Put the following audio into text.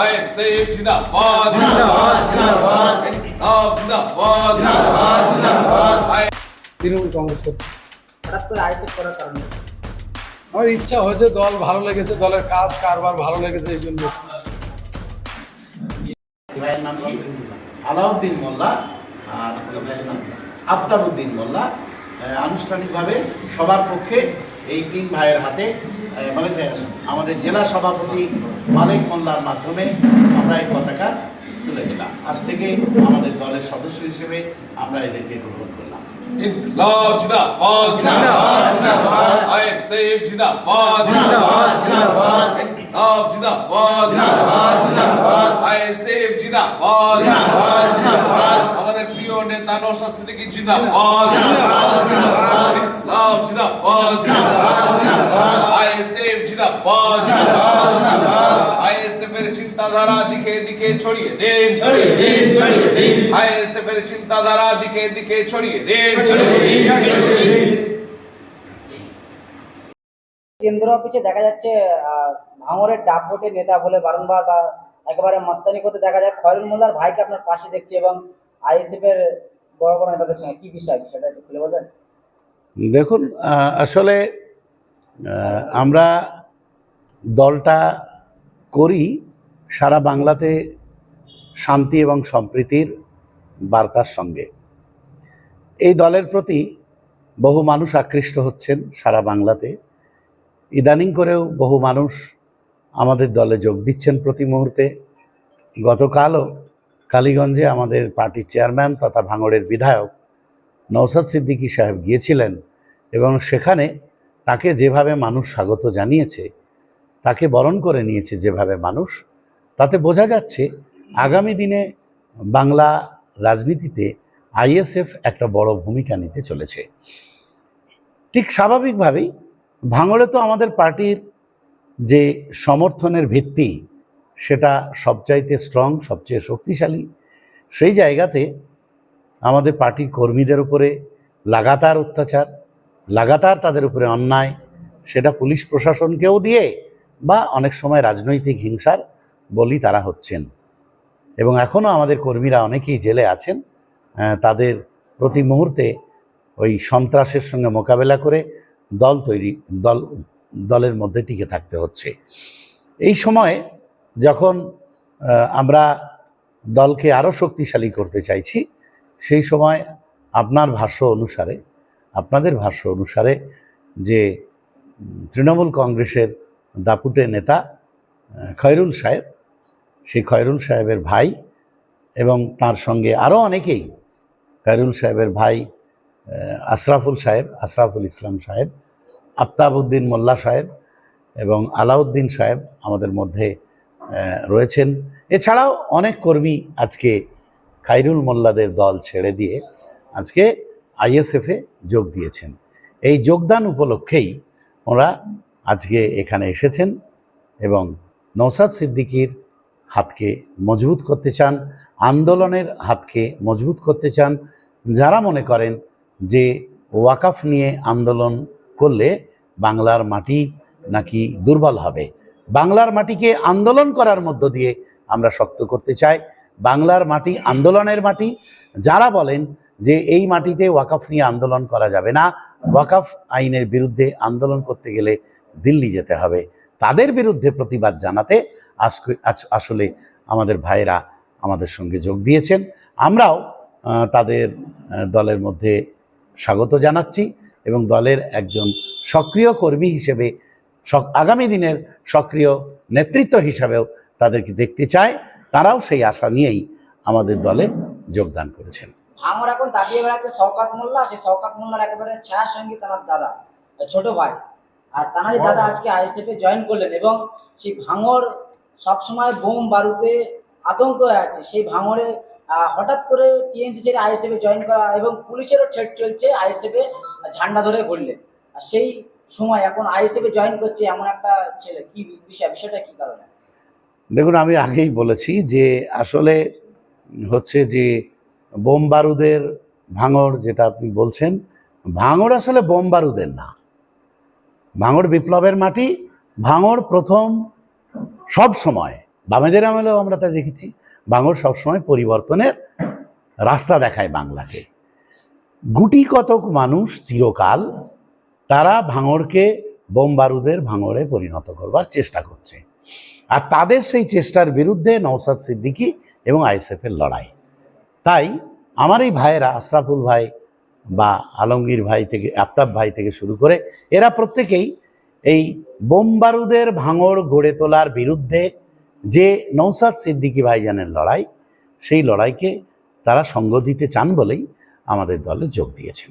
ISF জিন্দাবাদ। জিন্দাবাদ জিন্দাবাদ। ইনকলাব জিন্দাবাদ জিন্দাবাদ। জিন্দাবাদ তৃণমূল কংগ্রেস করতে হঠাৎ করে আইসিএফ করার কারণে আমার ইচ্ছা হয়েছে দল ভালো লেগেছে দলের কাজ কারবার ভালো লেগেছে এই জন্য। ভাইয়ের নাম কি? আলাউদ্দিন মোল্লা। আর ভাইয়ের নাম আফতাবুদ্দিন মোল্লা। আনুষ্ঠানিকভাবে সবার পক্ষে এই তিন ভাইয়ের হাতে আসুন। আমাদের জেলা সভাপতি মালিক মোল্লার মাধ্যমে আমরা এই পতাকা তুলে দিলাম। আজ থেকে আমাদের দলের সদস্য হিসেবে আমরা এদেরকে গ্রহণ করলাম। ইনকলাব জিন্দাবাদ। জিন্দাবাদ জিন্দাবাদ। আইএসএফ জিন্দাবাদ জিন্দাবাদ জিন্দাবাদ ইনকলাব জিন্দাবাদ জিন্দাবাদ জিন্দাবাদ আইএসএফ জিন্দাবাদ জিন্দাবাদ জিন্দাবাদ আমাদের প্রিয় নেতা নওশাদ সিদ্দিকী জিন্দাবাদ জিন্দাবাদ জিন্দাবাদ ইনকলাব জিন্দাবাদ জিন্দাবাদ জিন্দাবাদ আইএসএফ জিন্দাবাদ জিন্দাবাদ জিন্দাবাদ আইএসএফ এর চিন্তাধারা দিকে দিকে ছড়িয়ে দেন ছড়িয়ে দিন ছড়িয়ে দিন আইএসএফ এর চিন্তাধারা দিকে দিকে ছড়িয়ে দেন। ছড়িয়ে দিন ছড়িয়ে দিন। কেন্দ্র অফিসে দেখা যাচ্ছে আহ, ভাঙড়ের ডাকভোটের নেতা বলে বারংবার বা একেবারে মাস্তানি করতে দেখা যায়। খয়রুল মোল্লার ভাইকে আপনার পাশে দেখছে এবং আইএসএফ এর বড় বড় নেতাদের সঙ্গে। কি বিষয় বিষয়টা একটু খুলে বলবেন? দেখুন আসলে আমরা দলটা করি সারা বাংলাতে শান্তি এবং সম্প্রীতির বার্তার সঙ্গে। এই দলের প্রতি বহু মানুষ আকৃষ্ট হচ্ছেন সারা বাংলাতে। ইদানিং করেও বহু মানুষ আমাদের দলে যোগ দিচ্ছেন প্রতি মুহূর্তে। গতকালও কালীগঞ্জে আমাদের পার্টি চেয়ারম্যান তথা ভাঙড়ের বিধায়ক নৌসাদ সিদ্দিকী সাহেব গিয়েছিলেন এবং সেখানে তাকে যেভাবে মানুষ স্বাগত জানিয়েছে, তাকে বরণ করে নিয়েছে যেভাবে মানুষ, তাতে বোঝা যাচ্ছে আগামী দিনে বাংলা রাজনীতিতে আইএসএফ একটা বড় ভূমিকা নিতে চলেছে। ঠিক স্বাভাবিকভাবেই ভাঙড়ে তো আমাদের পার্টির যে সমর্থনের ভিত্তি, সেটা সবচাইতে স্ট্রং সবচেয়ে শক্তিশালী, সেই জায়গাতে আমাদের পার্টির কর্মীদের উপরে লাগাতার অত্যাচার, লাগাতার তাদের উপরে অন্যায়, সেটা পুলিশ প্রশাসনকেও দিয়ে বা অনেক সময় রাজনৈতিক হিংসার বলি তারা হচ্ছেন। এবং এখনও আমাদের কর্মীরা অনেকেই জেলে আছেন তাদের প্রতি মুহূর্তে ওই সন্ত্রাসের সঙ্গে মোকাবেলা করে দল তৈরি, দল, দলের মধ্যে টিকে থাকতে হচ্ছে। এই সময়ে যখন আমরা দলকে আরও শক্তিশালী করতে চাইছি, সেই সময় আপনার ভাষ্য অনুসারে, আপনাদের ভাষ্য অনুসারে যে তৃণমূল কংগ্রেসের দাপুটে নেতা খয়রুল সাহেব সেই খয়রুল সাহেবের ভাই এবং তার সঙ্গে আরও অনেকেই, খয়রুল সাহেবের ভাই আশরাফুল সাহেব, আশরাফুল ইসলাম সাহেব, আফতাবউদ্দিন মোল্লা সাহেব এবং আলাউদ্দিন সাহেব আমাদের মধ্যে রয়েছেন। এছাড়াও অনেক কর্মী আজকে খাইরুল মোল্লাদের দল ছেড়ে দিয়ে আজকে আইএসএফে যোগ দিয়েছেন। এই যোগদান উপলক্ষেই ওরা আজকে এখানে এসেছেন এবং নৌসাদ সিদ্দিকীর হাতকে মজবুত করতে চান, আন্দোলনের হাতকে মজবুত করতে চান, যারা মনে করেন যে ওয়াকাফ নিয়ে আন্দোলন করলে বাংলার মাটি নাকি দুর্বল হবে। বাংলার মাটিকে আন্দোলন করার মধ্য দিয়ে আমরা শক্ত করতে চাই। বাংলার মাটি আন্দোলনের মাটি। যারা বলেন যে এই মাটিতে ওয়াকাফ নিয়ে আন্দোলন করা যাবে না, ওয়াকাফ আইনের বিরুদ্ধে আন্দোলন করতে গেলে দিল্লি যেতে হবে। তাদের বিরুদ্ধে প্রতিবাদ জানাতে আসলে আমাদের ভাইরা আমাদের সঙ্গে যোগ দিয়েছেন। আমরাও তাদের দলের মধ্যে স্বাগত জানাচ্ছি এবং দলের একজন সক্রিয় কর্মী হিসেবে আগামী দিনের সক্রিয় নেতৃত্ব হিসাবেও তাদেরকে দেখতে চায়। তারাও সেই আশা নিয়েই আমাদের দলে যোগদান করেছেন। আমার এখন দাঁড়িয়ে বেড়াচ্ছে শওকাত মোল্লা সেই শওকাত মোল্লার একেবারে ছায়ার সঙ্গে তার দাদা ছোট ভাই। আর তানারি দাদা আজকে আইএসএফ এ জয়েন করলেন এবং সেই ভাঙর সবসময় বোম বারুদে আতঙ্ক হয়ে আছে। সেই ভাঙরে হঠাৎ করে টিএমসি ছেড়ে আইএসএফ জয়েন করা এবং পুলিশেরও থ্রেট চলছে, আইএসএফ ঝান্ডা ধরে ঘুরলেন আর সেই সময় এখন আইএসএফ জয়েন করছে এমন একটা ছেলে। কি বিষয়? বিষয়টা কি কারণে? দেখুন, আমি আগেই বলেছি যে আসলে হচ্ছে যে বোম বারুদের ভাঙর যেটা আপনি বলছেন, ভাঙর আসলে বোম বারুদের না। ভাঙর বিপ্লবের মাটি, ভাঙর প্রথম সব সময়, বামেদের আমলেও আমরা তা দেখেছি বাঙর সবসময় পরিবর্তনের রাস্তা দেখায় বাংলাকে। গুটি কতক মানুষ চিরকাল তারা ভাঙড়কে বোম বারুদের ভাঙড়ে পরিণত করবার চেষ্টা করছে। আর তাদের সেই চেষ্টার বিরুদ্ধে নৌসাদ সিদ্দিকী এবং আইএসএফের লড়াই। তাই আমার এই ভাইয়েরা, আশরাফুল ভাই বা আলমগীর ভাই থেকে, আফতাব ভাই থেকে শুরু করে, এরা প্রত্যেকেই এই বোমবারুদের ভাঙড় গড়ে তোলার বিরুদ্ধে যে নৌসাদ সিদ্দিকী ভাইজানের লড়াই, সেই লড়াইকে তারা সঙ্গ দিতে চান বলেই আমাদের দলে যোগ দিয়েছেন।